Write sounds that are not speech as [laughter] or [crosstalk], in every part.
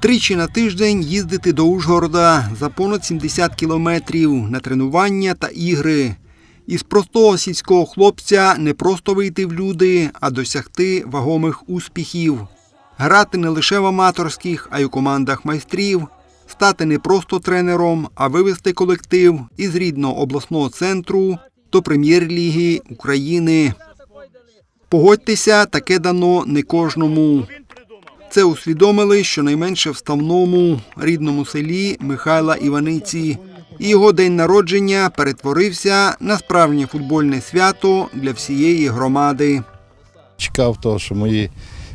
Тричі на тиждень їздити до Ужгорода за понад 70 кілометрів на тренування та ігри. Із простого сільського хлопця не просто вийти в люди, а досягти вагомих успіхів. Грати не лише в аматорських, а й у командах майстрів, стати не просто тренером, а вивести колектив із рідного обласного центру до прем'єр-ліги України. Погодьтеся, таке дано не кожному. Це усвідомили щонайменше в ставному рідному селі Михайла Іваниці. І його день народження перетворився на справжнє футбольне свято для всієї громади. Чекав того, що мої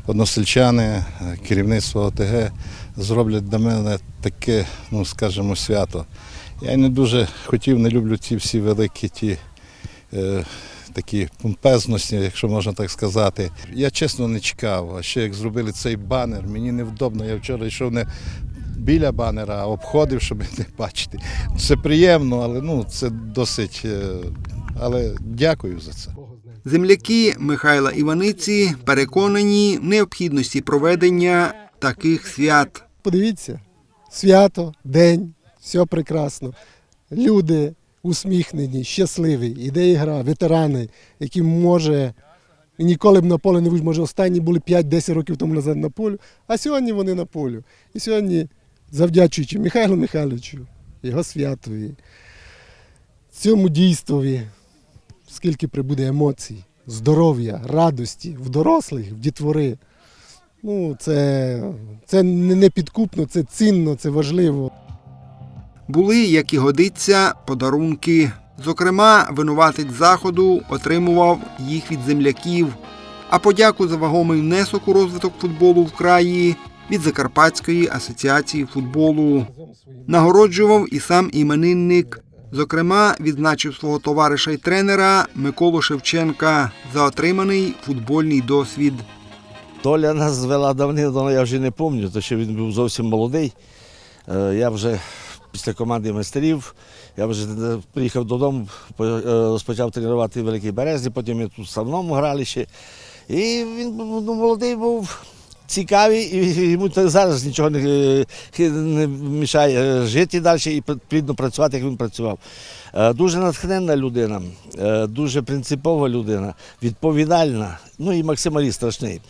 односельчани, керівництво ОТГ зроблять для мене таке, ну скажімо, свято. Я не дуже хотів, не люблю ці всі великі ті е, такі помпезності, якщо можна так сказати. Я чесно не чекав, а ще як зробили цей банер, мені невдобно. Я вчора йшов не біля банера, а обходив, щоб [laughs] не бачити. Це приємно, але ну, це досить. е, Але дякую за це. Земляки Михайла Іваниці переконані в необхідності проведення таких свят. Подивіться, свято, день, все прекрасно. Люди усміхнені, щасливі, іде гра, ветерани, які може ніколи б на полі не вийшли, може останні були 5-10 років тому назад на полю, а сьогодні вони на полю. І сьогодні, завдячуючи Михайлу Михайловичу, його святові, цьому дійствові, скільки прибуде емоцій, здоров'я, радості в дорослих, в дітвори. Ну, це, це не підкупно, це цінно, це важливо. Були, як і годиться, подарунки. Зокрема, винуватець заходу отримував їх від земляків. А подяку за вагомий внесок у розвиток футболу в краї від Закарпатської асоціації футболу. Нагороджував і сам іменинник. Зокрема, відзначив свого товариша й тренера Миколу Шевченка за отриманий футбольний досвід. Толя нас звела давним-давно, я вже не пам'ятаю, що він був зовсім молодий. Е, Я вже після команди майстерів, я вже приїхав додому, е, розпочав тренувати великий Березні, потім ми тут в Савному грали ще. І він ну, молодий був, цікавий, і йому зараз нічого не, е, не мішає жити далі і плідно працювати, як він працював. Е, Дуже натхненна людина, е, дуже принципова людина, відповідальна, ну і максималіст страшний.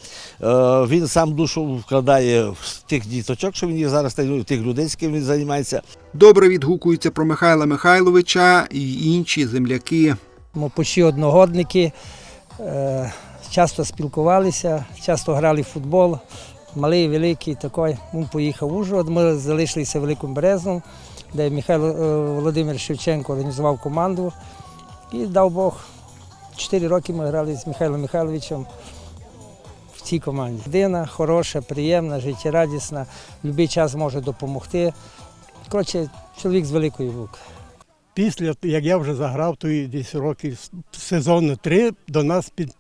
Він сам душу вкладає в тих діточок, що він їх зараз й, ну, в тих людей, з ким він займається. Добре відгукуються про Михайла Михайловича і інші земляки. Ми почти одногодники, часто спілкувалися, часто грали в футбол, малий, великий такий. Він поїхав в Ужгород, ми залишилися в Великому де Михайло е, Володимир Шевченко організував команду. І дав Бог, чотири роки ми грали з Михайлом Михайловичем в цій команді. Людина хороша, приємна, життєрадісна, в будь-який час може допомогти. Коротше, чоловік з великої букви. після як я вже заграв, то і десь років сезону три до нас під,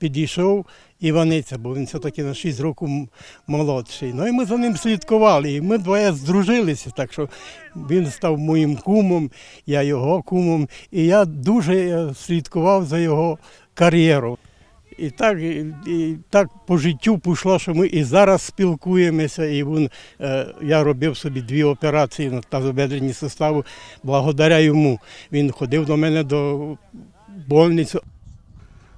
підійшов Іваниця, бо він все-таки на 6 років молодший. Ну і ми за ним слідкували. І ми двоє здружилися, так що він став моїм кумом, я його кумом. І я дуже е, слідкував за його кар'єру. І так, і, так по життю пішло, що ми і зараз спілкуємося. І він, е, я робив собі дві операції на тазобедрені сустави благодаря йому. Він ходив до мене до больниці.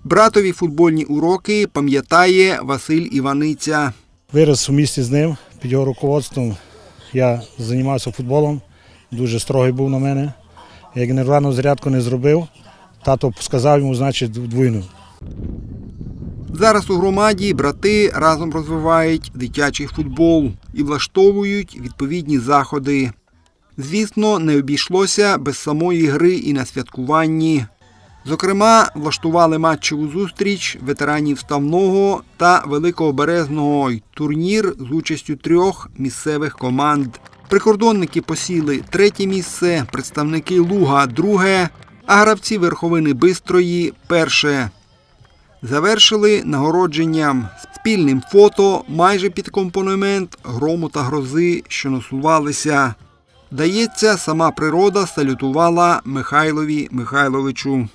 Братові футбольні уроки пам'ятає Василь Іваниця. Вирос у місті з ним під його руководством. Я займався футболом, дуже строгий був на мене. Як нервану зарядку не зробив, тато сказав йому, значить, вдвойну. Зараз у громаді брати разом розвивають дитячий футбол і влаштовують відповідні заходи. Звісно, не обійшлося без самої гри і на святкуванні. Зокрема, влаштували матчеву зустріч ветеранів ставного та великого березного й турнір з участю трьох місцевих команд. Прикордонники посіли третє місце, представники Луга друге, а гравці верховини Бистрої перше. Завершили нагородженням спільним фото майже під компонемент грому та грози, що насувалися. Дається, сама природа салютувала Михайлові Михайловичу.